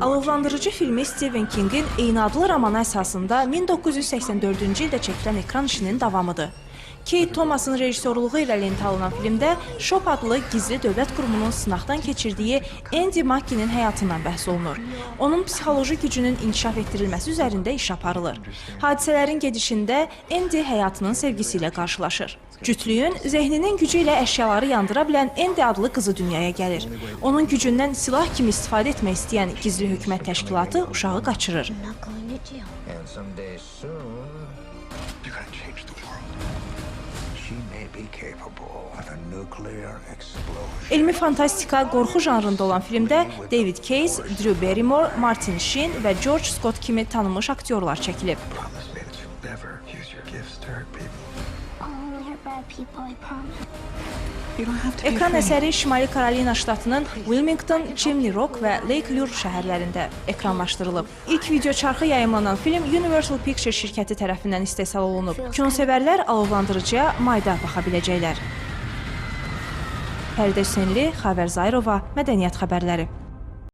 Alovlandırıcı filmi Stephen Kingin eyni adlı romanı əsasında 1984-cü ildə çəkilən ekran işinin davamıdır. Kate Thomas'ın rejissorluğu ilə lentə alınan filmdə Shop adlı gizli dövlət qurumunun sınaqdan keçirdiyi Andy Mackie'nin həyatından bəhs olunur. Onun psixoloji gücünün inkişaf etdirilməsi üzərində iş aparılır. Hadisələrin gedişində Andy həyatının sevgisi ilə qarşılaşır. Cütlüyün zehninin gücü ilə əşyaları yandıra bilən Andy adlı qızı dünyaya gəlir. Onun gücündən silah kimi istifadə etmək istəyən gizli hökumət təşkilatı uşağı qaçırır. You're gonna change the world. Elmi fantastika, qorxu janrında olan filmdə David Case, Drew Barrymore, Martin Sheen və George Scott kimi tanınmış aktyorlar çəkilib. Only hurt bad people, I promise. Ekran əsəri Şimali Karolina ştatının Wilmington, Chimney Rock və Lake Lure şəhərlərində ekranlaşdırılıb. İlk video çarxı yayımlanan film Universal Pictures şirkəti tərəfindən istehsal olunub. Kinosevərlər alovlandırıcıya mayda baxa biləcəklər. Fəridə Hüseynli, Xavər Zayrova, Mədəniyyət xəbərləri.